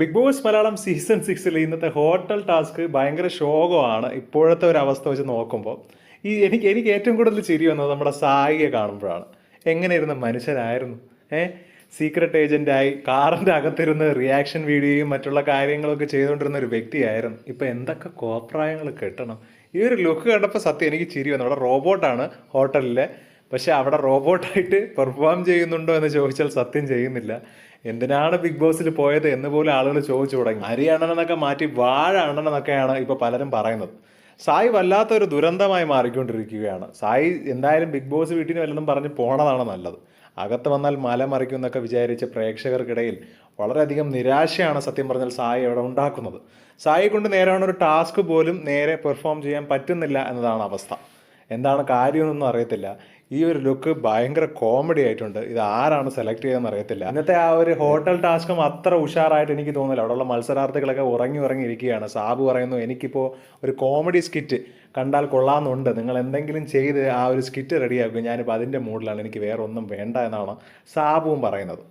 Big boss Malayalam season സിക്സിൽ ഇന്നത്തെ hotel task ഭയങ്കര ശോകമാണ്. ഇപ്പോഴത്തെ ഒരു അവസ്ഥ വെച്ച് നോക്കുമ്പോൾ. ഈ എനിക്ക് എനിക്ക് ഏറ്റവും കൂടുതൽ ചിരി വന്നത് നമ്മുടെ സായിയെ കാണുമ്പോഴാണ്. എങ്ങനെയിരുന്ന മനുഷ്യനായിരുന്നു? ഏ? സീക്രട്ട് ഏജന്റായി കാറിന്റെ അകത്തിരുന്ന് റിയാക്ഷൻ വീഡിയോയും മറ്റുള്ള കാര്യങ്ങളൊക്കെ ചെയ്തുകൊണ്ടിരുന്ന ഒരു വ്യക്തിയായിരുന്നു. ഇപ്പം എന്തൊക്കെ കോപ്രായങ്ങൾ കെട്ടണം? ഈ ഒരു ലുക്ക് കണ്ടപ്പോൾ സത്യം എനിക്ക് ചിരി വന്നു. അവിടെ റോബോട്ടാണ് ഹോട്ടലിലെ പക്ഷെ അവിടെ റോബോട്ടായിട്ട് പെർഫോം ചെയ്യുന്നുണ്ടോ എന്ന് ചോദിച്ചാൽ സത്യം ചെയ്യുന്നില്ല. എന്തിനാണ് ബിഗ് ബോസിൽ പോയത് എന്ന് പോലും ആളുകൾ ചോദിച്ചു തുടങ്ങി. അരി അണ്ണനെന്നൊക്കെ മാറ്റി വാഴ അണ്ണനെന്നൊക്കെയാണ് ഇപ്പോൾ പലരും പറയുന്നത്. സായി വല്ലാത്തൊരു ദുരന്തമായി മാറിക്കൊണ്ടിരിക്കുകയാണ്. സായി എന്തായാലും ബിഗ് ബോസ് വീട്ടിന് വല്ലതും പറഞ്ഞ് പോണതാണ് നല്ലത്. അകത്ത് വന്നാൽ മല മറിക്കും എന്നൊക്കെ വിചാരിച്ച് പ്രേക്ഷകർക്കിടയിൽ വളരെയധികം നിരാശയാണ് സത്യം പറഞ്ഞാൽ സായി അവിടെ ഉണ്ടാക്കുന്നത്. സായി കൊണ്ട് നേരെയാണ് ഒരു ടാസ്ക് പോലും നേരെ പെർഫോം ചെയ്യാൻ പറ്റുന്നില്ല എന്നതാണ് അവസ്ഥ. എന്താണ് കാര്യമെന്നൊന്നും അറിയത്തില്ല. ഈ ഒരു ലുക്ക് ഭയങ്കര കോമഡി ആയിട്ടുണ്ട്. ഇത് ആരാണ് സെലക്ട് ചെയ്തതെന്ന് അറിയത്തില്ല. ഇന്നത്തെ ആ ഒരു ഹോട്ടൽ ടാസ്കും അത്ര ഉഷാറായിട്ട് എനിക്ക് തോന്നില്ല അവിടെയുള്ള മത്സരാർത്ഥികളൊക്കെ ഉറങ്ങി ഉറങ്ങി ഇരിക്കുകയാണ്. സാബു പറയുന്നു എനിക്കിപ്പോൾ ഒരു കോമഡി സ്കിറ്റ് കണ്ടാൽ കൊള്ളാമെന്നുണ്ട്. നിങ്ങൾ എന്തെങ്കിലും ചെയ്ത് ആ ഒരു സ്കിറ്റ് റെഡിയാക്കുക ഞാനിപ്പോൾ അതിന്റെ മൂഡിലാണ് എനിക്ക് വേറെ ഒന്നും വേണ്ട എന്നാണ് സാബുവും പറയുന്നത്.